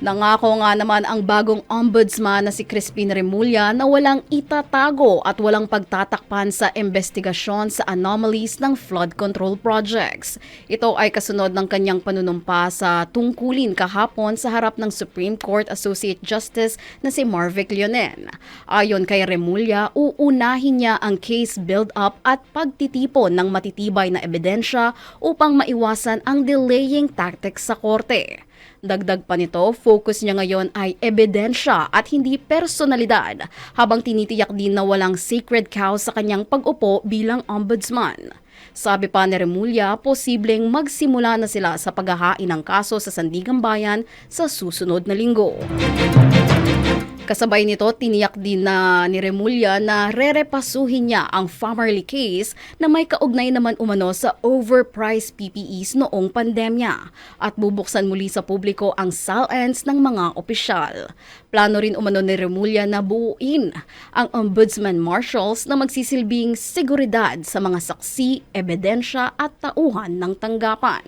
Nangako nga naman ang bagong ombudsman na si Crispin Remulla na walang itatago at walang pagtatakpan sa investigasyon sa anomalies ng flood control projects. Ito ay kasunod ng kanyang panunumpa sa tungkulin kahapon sa harap ng Supreme Court Associate Justice na si Marvic Leonen. Ayon kay Remulla, uunahin niya ang case build-up at pagtitipon ng matitibay na ebidensya upang maiwasan ang delaying tactics sa korte. Dagdag pa nito, focus niya ngayon ay ebidensya at hindi personalidad habang tinitiyak din na walang sacred cow sa kanyang pag-upo bilang ombudsman. Sabi pa ni Remulla, posibleng magsimula na sila sa paghahain ng kaso sa Sandigan Bayan sa susunod na linggo. Kasabay nito, tiniyak din na ni Remulla na rerepasuhin niya ang Farmerly case na may kaugnay naman umano sa overpriced PPEs noong pandemya at bubuksan muli sa publiko ang SALENS ng mga opisyal. Plano rin umano ni Remulla na buuin ang Ombudsman Marshals na magsisilbing seguridad sa mga saksi, ebidensya at tauhan ng tanggapan.